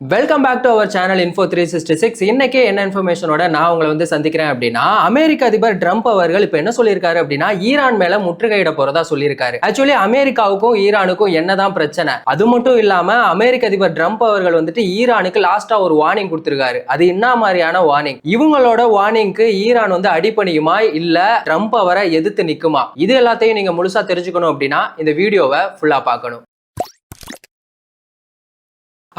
Welcome back to our channel info three sixty six இன்னைக்கு என்ன இன்ஃபர்மேஷனோட நான் உங்களை வந்து சந்திக்கிறேன் அப்படின்னா அமெரிக்க அதிபர் ட்ரம்ப் அவர்கள் இப்போ என்ன சொல்லியிருக்காரு அப்படின்னா ஈரான் மேல முற்றுகையிட போறதா சொல்லியிருக்காரு. ஆக்சுவலி அமெரிக்காவுக்கும் ஈரானுக்கும் என்னதான் பிரச்சனை? அது மட்டும் இல்லாம அமெரிக்க அதிபர் ட்ரம்ப் அவர்கள் வந்துட்டு ஈரானுக்கு லாஸ்டா ஒரு வார்னிங் கொடுத்திருக்காரு. அது என்ன மாதிரியான வார்னிங் இவங்களோட வார்னிங்க்கு ஈரான் வந்து அடிபணியுமா? இல்ல ட்ரம்ப் அவரை எதிர்த்து நிக்குமா? இது எல்லாத்தையும் நீங்க முழுசா தெரிஞ்சுக்கணும் அப்படின்னா இந்த வீடியோவை ஃபுல்லா பார்க்கணும்.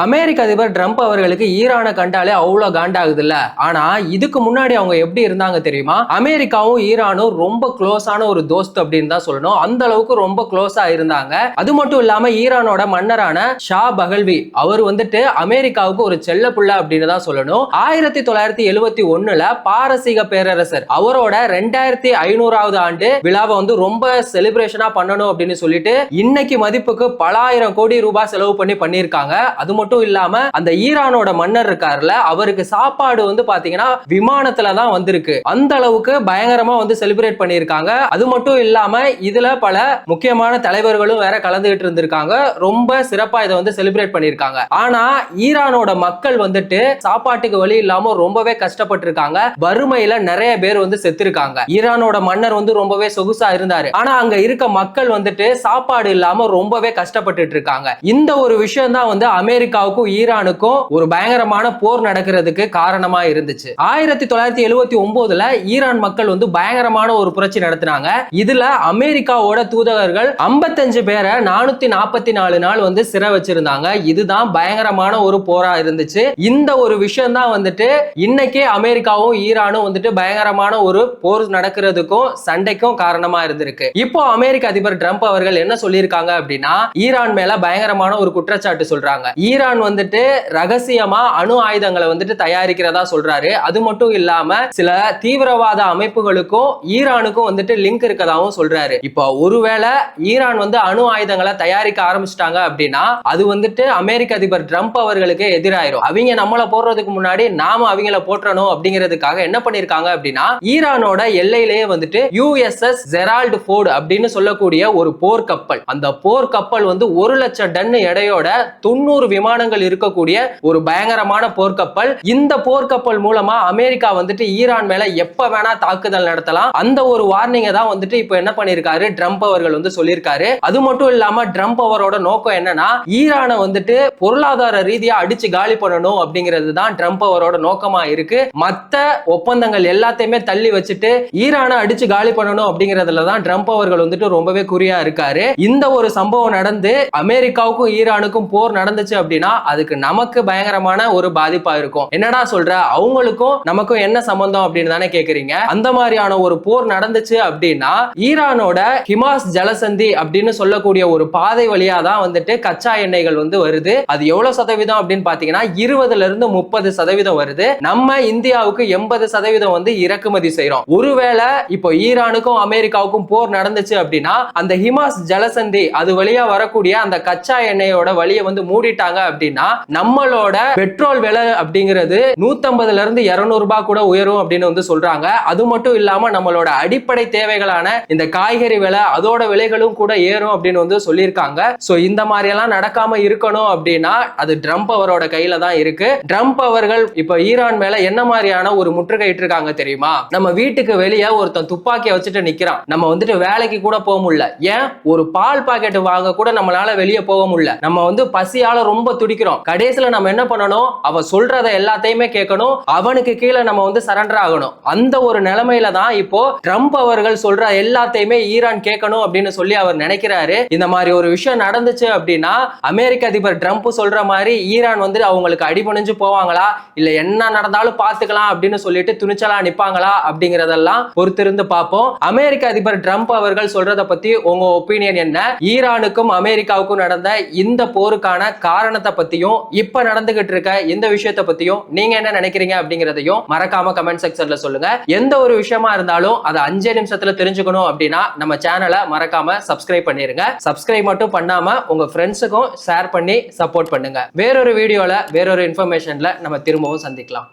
அமெரிக்க அதிபர் ட்ரம்ப் அவர்களுக்கு ஈரானை கண்டாலே அவ்வளோ காண்டாகுதுல்ல. ஆனா இதுக்கு முன்னாடி அவங்க எப்படி இருந்தாங்க தெரியுமா? அமெரிக்காவும் ஈரானும் ரொம்ப க்ளோஸான ஒரு தோஸ்த் அப்படின்னு தான் சொல்லணும். அந்த அளவுக்கு ரொம்ப க்ளோஸா இருந்தாங்க. அது மட்டும் இல்லாம ஈரானோட மன்னரான ஷா பகல்வி அவர் வந்துட்டு அமெரிக்காவுக்கு ஒரு செல்ல புள்ள அப்படின்னு தான் சொல்லணும். ஆயிரத்தி தொள்ளாயிரத்தி எழுவத்தி ஒண்ணுல பாரசீக பேரரசர் அவரோட ரெண்டாயிரத்தி ஐநூறாவது ஆண்டு விழாவை வந்து ரொம்ப செலிப்ரேஷனா பண்ணணும் அப்படின்னு சொல்லிட்டு இன்னைக்கு மதிப்புக்கு பலாயிரம் கோடி ரூபாய் செலவு பண்ணி பண்ணியிருக்காங்க. அது மட்டும் மட்டும் இல்லாம அந்த ஈரானோட மன்னர் இருக்காருல அவருக்கு சாப்பாடு வந்து பாத்தீங்கன்னா விமானத்துல தான் வந்திருக்கு. அந்த அளவுக்கு பயங்கரமா வந்து செலிப்ரேட் பண்ணியிருக்காங்க. அது மட்டும் இல்லாம இதுல பல முக்கியமான தலைவர்களும் வேற கலந்துகிட்டு இருந்திருக்காங்க. ரொம்ப சிறப்பா இதை வந்து செலிப்ரேட் பண்ணியிருக்காங்க. ஆனா ஈரானோட மக்கள் வந்துட்டு சாப்பாட்டுக்கு வழி இல்லாம ரொம்பவே கஷ்டப்பட்டிருக்காங்க. வறுமையில நிறைய பேர் வந்து செத்துருக்காங்க. ஈரானோட மன்னர் வந்து ரொம்பவே சொகுசா இருந்தாரு. ஆனா அங்க இருக்க மக்கள் வந்துட்டு சாப்பாடு இல்லாம ரொம்பவே கஷ்டப்பட்டுட்டு இருக்காங்க. இந்த ஒரு விஷயம் தான் வந்து அமெரிக்காவுக்கும் ஈரானுக்கும் ஒரு பயங்கரமான போர் நடக்கிறதுக்கு காரணமா இருந்துச்சு. ஆயிரத்தி தொள்ளாயிரத்தி எழுவத்தி ஒன்பதுல ஈரான் மக்கள் வந்து பயங்கரமான ஒரு புரட்சி நடத்தினாங்க. இதுல அமெரிக்காவோட தூதகர்கள் 55 பேரை நானூத்தி நாற்பத்தி நாலு நாள் வந்து சிறை வச்சிருந்தாங்க. இதுதான் பயங்கரமான ஒரு போரா இருந்துச்சு. இந்த ஒரு விஷயம் தான் வந்துட்டு இன்னைக்கே அமெரிக்காவும் ஈரானும் வந்துட்டு பயங்கரமான ஒரு போர் நடக்கிறதுக்கும் சண்டைக்கும் காரணமா இருந்திருக்கு. இப்போ அமெரிக்க அதிபர் ட்ரம்ப் அவர்கள் என்ன சொல்லியிருக்காங்க அப்படின்னா ஈரான் மேல பயங்கரமான ஒரு குற்றச்சாட்டு சொல்றாங்க. ஈரான் வந்துட்டு ரகசியமா அணு ஆயுதங்களை வந்துட்டு தயாரிக்கிறதா சொல்றாரு. அது மட்டும் இல்லாம சில தீவிரவாத அமைப்புகளுக்கும் ஈரானுக்கும் வந்துட்டு லிங்க் இருக்கதாவும் சொல்றாரு. இப்போ ஒருவேளை ஈரான் வந்து அணு ஆயுதங்களை தயாரிக்க ஆரம்பிச்சிட்டாங்க அப்படின்னா அது வந்துட்டு அமெரிக்க அதிபர் ட்ரம்ப் அவர்களுக்கு எதிராயிரும். அவங்க நம்மளை போடுறதுக்கு முன்னாடி நாம அவங்கள போற்றணும் அப்படிங்கிறதுக்காக என்ன பண்ணிருக்காங்க அப்படின்னா ஈரானோட எல்லையிலேயே வந்துட்டு யூஎஸ்எஸ் ஜெரால்டு போர்டு அப்படின்னு சொல்லக்கூடிய ஒரு போர் கப்பல் அந்த போர் கப்பல் வந்து ஒரு லட்சம் டன் எடையோட தொண்ணூறு விமானங்கள் இருக்கக்கூடிய ஒரு பயங்கரமான போர்க்கப்பல். இந்த போர்க்கப்பல் மூலமா அமெரிக்கா வந்துட்டு ஈரான் மேல எப்ப வேணா தாக்குதல் நடத்தலாம். அந்த ஒரு வார்னிங்கை தான் வந்துட்டு இப்போ என்ன பண்ணிருக்காரு? ட்ரம்ப் அவர்கள் வந்து சொல்லியிருக்காரு அது மட்டும் இல்லாம ட்ரம்ப் அவரோட நோக்கம் என்னன்னா ஈரானை வந்துட்டு பொருளாதார ரீதியா அடிச்சு காலி பண்ணணும் அப்படிங்கிறது தான் ட்ரம்ப் அவரோட நோக்கமா இருக்கு. மத்த ஒப்பந்தங்கள் எல்லாத்தையுமே தள்ளி வச்சுட்டு ஈரானை அடிச்சு காலி பண்ணணும் அப்படிங்கறதுல தான் ட்ரம்ப் அவர்கள் வந்துட்டு ரொம்பவே குறியா இருக்காரு. இந்த ஒரு சம்பவம் நடந்து அமெரிக்காவுக்கும் ஈரானுக்கும் போர் நடந்துச்சு அப்படின்னா அதுக்கு நமக்கு பயங்கரமான ஒரு பாதிப்பா இருக்கும். என்னடா சொல்ற? அவங்களுக்கும் நமக்கும் என்ன சம்பந்தம் அப்படின்னு தானே கேக்குறீங்க. அந்த மாதிரியான ஒரு போர் நடந்துச்சு அப்படின்னா ஈரானோட ஹிமாஸ் ஜலசந்தி அப்படின்னு சொல்லக்கூடிய ஒரு பாதை வழியா தான் வந்துட்டு கச்சா எண்ணெய்கள் வந்து வருது. அது எவ்வளவு சதவீதம் அப்படின்னு பாத்தீங்கன்னா இருபதுல இருந்து முப்பது சதவீதம் வருது. நம்ம இந்தியாவுக்கு எண்பது சதவீதம் வந்து இறக்குமதி செய்யறோம் ஒருவேளை இப்போ ஈரானுக்கும் அமெரிக்காவுக்கும் போர் நடந்துச்சு அப்படின்னா அந்த ஹிமாஸ் ஜலசந்தி அது வழியா வரக்கூடிய அந்த கச்சா எண்ணெயோட வழியை வந்து மூடிட்டாங்க அப்படின்னா நம்மளோட பெட்ரோல் விலை அப்படிங்கிறது நூத்தம்பதுல இருந்து இருநூறு ரூபாய் கூட உயரும் அப்படின்னு வந்து சொல்றாங்க. அது மட்டும் இல்லாம நம்மளோட அடிப்படை தேவைகளான இந்த காய்கறி விலை அதோட விலைகளும் கூட ஏறும் அப்படின்னு வந்து சொல்லியிருக்காங்க. சோ இந்த மாதிரி எல்லாம் நடக்காம இருக்கணும் அப்படின்னா அது ட்ரம்ப் அவரோட கையில தான் இருக்கு. ட்ரம்ப் அவர்கள் இப்ப ஈரான் மேல என்ன மாதிரியான ஒரு முற்றுகையிட்டு இருக்காங்க தெரியுமா? நம்ம வீட்டுக்கு வெளியே ஒருத்தன் துப்பாக்கியை வச்சுட்டு நிக்கிறான். நம்ம வந்துட்டு வேலைக்கு கூட போக முடியல. ஏன்? ஒரு பால் பாக்கெட் வாங்க கூட நம்மளால வெளியே போக முடியல. நம்ம வந்து பசியால ரொம்ப துடிக்கிறோம். கடைசியில நம்ம என்ன பண்ணணும்? அவ சொல்றத எல்லாத்தையுமே கேட்கணும். அவனுக்கு கீழே நம்ம வந்து சரண்டர் ஆகணும். அந்த ஒரு நிலைமையில தான் இப்போ ட்ரம்ப் அவர்கள் சொல்ற எல்லாத்தையுமே ஈரான் கேட்கணும் அப்படின்னு சொல்லி அவர் நினைக்கிறாரு. இந்த மாதிரி ஒரு விஷயம் நடந்துச்சு அப்படின்னா அமெரிக்க அதிபர் ட்ரம்ப் சொல்ற மாதிரி ஈரான் வந்து அவங்களுக்கு அடிபணிஞ்சு போவாங்களா? இல்ல என்ன நடந்தாலும் பாத்துக்கலாம் அப்படின்னு சொல்லிட்டு துணிச்சலா நிப்பாங்களா? அப்படிங்கறதெல்லாம் பொறுத்திருந்து பார்ப்போம். அமெரிக்க அதிபர் ட்ரம்ப் அவர்கள் சொல்றத பத்தி உங்க ஒப்பீனியன் என்ன? ஈரானுக்கும் அமெரிக்காவுக்கும் நடந்த இந்த போருக்கான காரணத்தை பத்தியும் இப்ப நடந்துகிட்டு இருக்க இந்த விஷயத்த பத்தியும் நீங்க என்ன நினைக்கிறீங்க அப்படிங்கறதையும் மறக்காம கமெண்ட் செக்ஷன்ல சொல்லுங்க. எந்த ஒரு விஷயமா இருந்தாலும் அதை அஞ்சே நிமிஷத்துல தெரிஞ்சுக்கணும் அப்படின்னா நம்ம சேனலை மறக்காம சப்ஸ்கிரைப் பண்ணிருங்க. சப்ஸ்கிரைப் மட்டும் பண்ணாம உங்க ஃப்ரெண்ட்ஸுக்கும் ஷேர் பண்ணி சப்போர்ட் பண்ணுங்க. வேறொரு வீடியோல வேறொரு இன்ஃபர்மேஷன்ல நம்ம திரும்பவும் சந்திக்கலாம்.